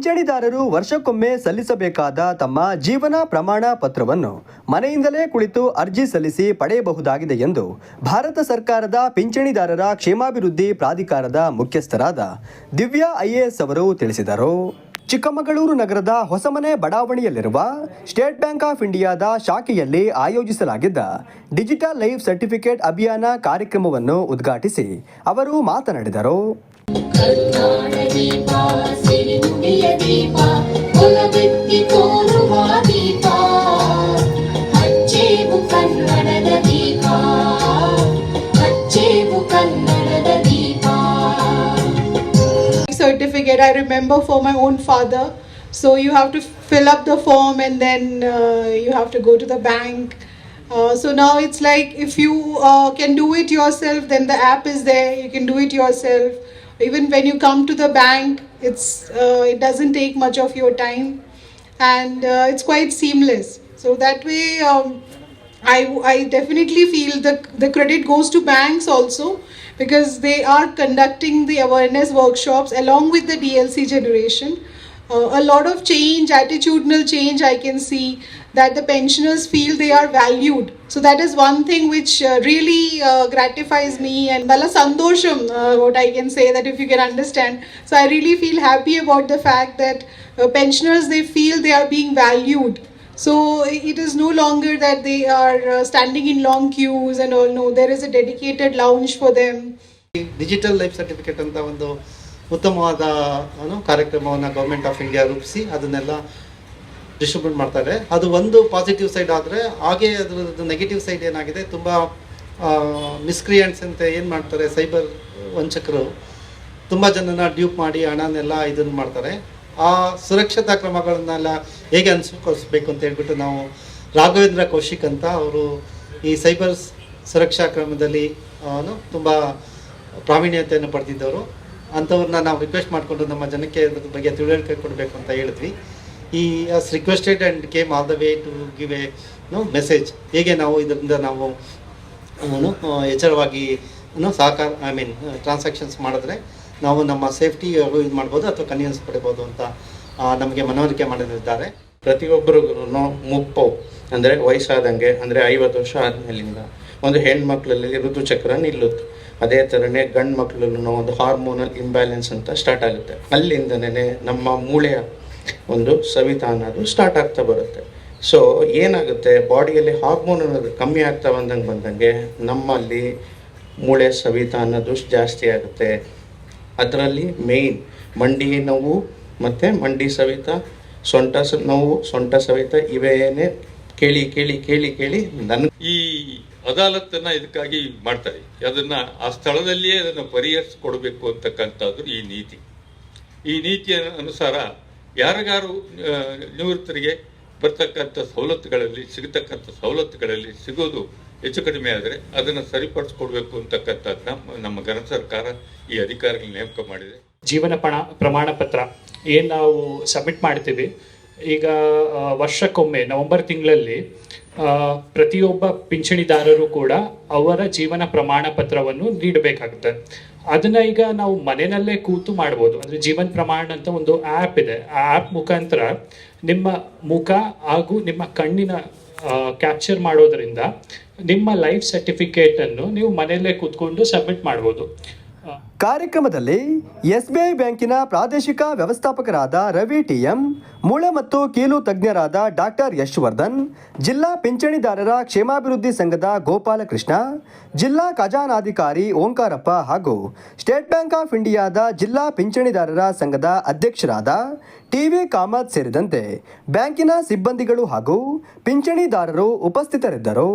ಪಿಂಚಣಿದಾರರು ವರ್ಷಕ್ಕೊಮ್ಮೆ ಸಲ್ಲಿಸಬೇಕಾದ ತಮ್ಮ ಜೀವನ ಪ್ರಮಾಣ ಪತ್ರವನ್ನು ಮನೆಯಿಂದಲೇ ಕುಳಿತು ಅರ್ಜಿ ಸಲ್ಲಿಸಿ ಪಡೆಯಬಹುದಾಗಿದೆ ಎಂದು ಭಾರತ ಸರ್ಕಾರದ ಪಿಂಚಣಿದಾರರ ಕ್ಷೇಮಾಭಿವೃದ್ಧಿ ಪ್ರಾಧಿಕಾರದ ಮುಖ್ಯಸ್ಥರಾದ ದಿವ್ಯಾ ಐಎಎಸ್ ಅವರು ತಿಳಿಸಿದರು. ಚಿಕ್ಕಮಗಳೂರು ನಗರದ ಹೊಸಮನೆ ಬಡಾವಣೆಯಲ್ಲಿರುವ ಸ್ಟೇಟ್ ಬ್ಯಾಂಕ್ ಆಫ್ ಇಂಡಿಯಾದ ಶಾಖೆಯಲ್ಲಿ ಆಯೋಜಿಸಲಾಗಿದ್ದ ಡಿಜಿಟಲ್ ಲೈಫ್ ಸರ್ಟಿಫಿಕೇಟ್ ಅಭಿಯಾನ ಕಾರ್ಯಕ್ರಮವನ್ನು ಉದ್ಘಾಟಿಸಿ ಅವರು ಮಾತನಾಡಿದರು. I remember for my own father. So you have to fill up the form and then uh, you have to go to the bank. Uh, so now it's like if you uh, can do it yourself, then the app is there. You can do it yourself. Even when you come to the bank, it's uh, it doesn't take much of your time, and uh, it's quite seamless. So that way. Um, I, I definitely feel the, the credit goes to banks also because they are conducting the awareness workshops along with the DLC generation. Uh, a lot of change, attitudinal change, I can see that the pensioners feel they are valued. So that is one thing which uh, really uh, gratifies me and Bala Sandosham, uh, what I can say that if you can understand. So I really feel happy about the fact that uh, pensioners they feel they are being valued. So it is no longer that they are uh, standing in long queues and all. No, there is a dedicated lounge for them. Digital life certificate ಅಂತ ಒಂದು ಉತ್ತಮವಾದ ಏನು ಕಾರ್ಯಕ್ರಮವನ್ನು government of India ರೂಪಿಸಿ ಅದನ್ನೆಲ್ಲ distribute ಮಾಡ್ತಾರೆ ಅದು ಒಂದು ಪಾಸಿಟಿವ್ ಸೈಡ್ ಆದರೆ ಹಾಗೆ ಅದರದ್ದು ನೆಗೆಟಿವ್ ಸೈಡ್ ಏನಾಗಿದೆ ತುಂಬ ಮಿಸ್ಕ್ರಿಯೆಂಟ್ಸ್ ಅಂತ ಏನು ಮಾಡ್ತಾರೆ ಸೈಬರ್ ವಂಚಕರು ತುಂಬ ಜನನ ಡ್ಯೂಪ್ ಮಾಡಿ ಹಣನೆಲ್ಲ ಇದನ್ನು ಮಾಡ್ತಾರೆ ಆ ಸುರಕ್ಷತಾ ಕ್ರಮಗಳನ್ನೆಲ್ಲ ಹೇಗೆ ಅನುಸರಿಸಬೇಕು ಅಂತ ಹೇಳ್ಬಿಟ್ಟು ನಾವು ರಾಘವೇಂದ್ರ ಕೌಶಿಕ್ ಅಂತ ಅವರು ಈ ಸೈಬರ್ ಸುರಕ್ಷಾ ಕ್ರಮದಲ್ಲಿ ತುಂಬ ಪ್ರಾವೀಣ್ಯತೆಯನ್ನು ಪಡೆದಿದ್ದವರು. ಅಂಥವ್ರನ್ನ ನಾವು ರಿಕ್ವೆಸ್ಟ್ ಮಾಡಿಕೊಂಡು ನಮ್ಮ ಜನಕ್ಕೆ ಅದ್ರ ಬಗ್ಗೆ ತಿಳುವಳಿಕೆ ಕೊಡಬೇಕು ಅಂತ ಹೇಳಿದ್ವಿ. ಈ as requested and came all the way to give a no message ಹೇಗೆ ನಾವು ಇದರಿಂದ ನಾವು ಎಚ್ಚರವಾಗಿ ಸಹಕಾರ ಐ ಮೀನ್ ಟ್ರಾನ್ಸಾಕ್ಷನ್ಸ್ ಮಾಡಿದ್ರೆ ನಾವು ನಮ್ಮ ಸೇಫ್ಟಿ ಇದು ಮಾಡ್ಬೋದು ಅಥವಾ ಕನ್ವಿನ್ಸ್ ಪಡಿಬೋದು ಅಂತ ನಮಗೆ ಮನವರಿಕೆ ಮಾಡಿದ್ದಾರೆ. ಪ್ರತಿಯೊಬ್ಬರಿಗೂ ಮುಪ್ಪು, ಅಂದರೆ ವಯಸ್ಸಾದಂಗೆ, ಅಂದರೆ ಐವತ್ತು ವರ್ಷ ಆದಮೇಲಿಂದ ಒಂದು ಹೆಣ್ಮಕ್ಳಲ್ಲಿ ಋತುಚಕ್ರ ನಿಲ್ಲುತ್ತೆ. ಅದೇ ಥರನೇ ಗಂಡು ಮಕ್ಕಳಲ್ಲೂ ಒಂದು ಹಾರ್ಮೋನಲ್ ಇಂಬ್ಯಾಲೆನ್ಸ್ ಅಂತ ಸ್ಟಾರ್ಟ್ ಆಗುತ್ತೆ. ಅಲ್ಲಿಂದನೇ ನಮ್ಮ ಮೂಳೆಯ ಒಂದು ಸವಿತ ಅನ್ನೋದು ಸ್ಟಾರ್ಟ್ ಆಗ್ತಾ ಬರುತ್ತೆ. ಸೊ ಏನಾಗುತ್ತೆ ಬಾಡಿಯಲ್ಲಿ ಹಾರ್ಮೋನ್ ಅನ್ನೋದು ಕಮ್ಮಿ ಆಗ್ತಾ ಬಂದಂಗೆ ಬಂದಂಗೆ ನಮ್ಮಲ್ಲಿ ಮೂಳೆ ಸವಿತ ಅನ್ನೋದು ಜಾಸ್ತಿ ಆಗುತ್ತೆ. ಅದರಲ್ಲಿ ಮೇಯ್ನ್ ಮಂಡಿ ನೋವು ಮತ್ತು ಮಂಡಿ ಸವಿತ, ಸೊಂಟ ನೋವು, ಸೊಂಟ ಸವಿತ ಇವೇನೇ ಕೇಳಿ ಕೇಳಿ ಕೇಳಿ ಕೇಳಿ ನನ್ನ ಈ ಅದಾಲತ್ತನ್ನ ಇದಕ್ಕಾಗಿ ಮಾಡ್ತಾರೆ. ಅದನ್ನ ಆ ಸ್ಥಳದಲ್ಲಿಯೇ ಅದನ್ನು ಪರಿಹರಿಸಿಕೊಡ್ಬೇಕು ಅಂತಕ್ಕಂಥದ್ದು ಈ ನೀತಿ. ಈ ನೀತಿಯ ಅನುಸಾರ ಯಾರಿಗಾರು ನಿವೃತ್ತರಿಗೆ ಬರ್ತಕ್ಕಂಥ ಸವಲತ್ತುಗಳಲ್ಲಿ, ಸಿಗತಕ್ಕಂಥ ಸವಲತ್ತುಗಳಲ್ಲಿ ಸಿಗೋದು ಹೆಚ್ಚು ಕಡಿಮೆ ಆದರೆ ಅದನ್ನು ಸರಿಪಡಿಸ್ಕೊಡ್ಬೇಕು ಅಂತಕ್ಕಂಥದ್ದು ನಮ್ಮ ನಮ್ಮ ಘನ ಸರ್ಕಾರ ಈ ಅಧಿಕಾರಿಗಳ ನೇಮಕ ಮಾಡಿದೆ. ಜೀವನ ಪಣ ಪ್ರಮಾಣ ಪತ್ರ ಏನು ನಾವು ಸಬ್ಮಿಟ್ ಮಾಡ್ತೀವಿ, ಈಗ ವರ್ಷಕ್ಕೊಮ್ಮೆ ನವೆಂಬರ್ ತಿಂಗಳಲ್ಲಿ ಪ್ರತಿಯೊಬ್ಬ ಪಿಂಚಣಿದಾರರು ಕೂಡ ಅವರ ಜೀವನ ಪ್ರಮಾಣ ಪತ್ರವನ್ನು ನೀಡಬೇಕಾಗುತ್ತೆ. ಅದನ್ನ ಈಗ ನಾವು ಮನೆಯಲ್ಲೇ ಕೂತು ಮಾಡ್ಬೋದು. ಅಂದ್ರೆ ಜೀವನ್ ಪ್ರಮಾಣ ಅಂತ ಒಂದು ಆ್ಯಪ್ ಇದೆ. ಆ ಆ್ಯಪ್ ಮುಖಾಂತರ ನಿಮ್ಮ ಮುಖ ಹಾಗೂ ನಿಮ್ಮ ಕಣ್ಣಿನ ಕ್ಯಾಪ್ಚರ್ ಮಾಡೋದ್ರಿಂದ ನಿಮ್ಮ ಲೈಫ್ ಸರ್ಟಿಫಿಕೇಟ್ ಅನ್ನು ನೀವು ಮನೆಯಲ್ಲೇ ಕೂತ್ಕೊಂಡು ಸಬ್ಮಿಟ್ ಮಾಡ್ಬೋದು. ಕಾರ್ಯಕ್ರಮದಲ್ಲಿ ಎಸ್ಬಿಐ ಬ್ಯಾಂಕಿನ ಪ್ರಾದೇಶಿಕ ವ್ಯವಸ್ಥಾಪಕರಾದ ರವಿ ಟಿಎಂ ಮೂಳೆ ಮತ್ತು ಕೀಲು ತಜ್ಞರಾದ ಡಾಕ್ಟರ್ ಯಶ್ವರ್ಧನ್, ಜಿಲ್ಲಾ ಪಿಂಚಣಿದಾರರ ಕ್ಷೇಮಾಭಿವೃದ್ಧಿ ಸಂಘದ ಗೋಪಾಲಕೃಷ್ಣ, ಜಿಲ್ಲಾ ಖಜಾನಾಧಿಕಾರಿ ಓಂಕಾರಪ್ಪ ಹಾಗೂ ಸ್ಟೇಟ್ ಬ್ಯಾಂಕ್ ಆಫ್ ಇಂಡಿಯಾದ ಜಿಲ್ಲಾ ಪಿಂಚಣಿದಾರರ ಸಂಘದ ಅಧ್ಯಕ್ಷರಾದ ಟಿವಿ ಕಾಮತ್ ಸೇರಿದಂತೆ ಬ್ಯಾಂಕಿನ ಸಿಬ್ಬಂದಿಗಳು ಹಾಗೂ ಪಿಂಚಣಿದಾರರು ಉಪಸ್ಥಿತರಿದ್ದರು.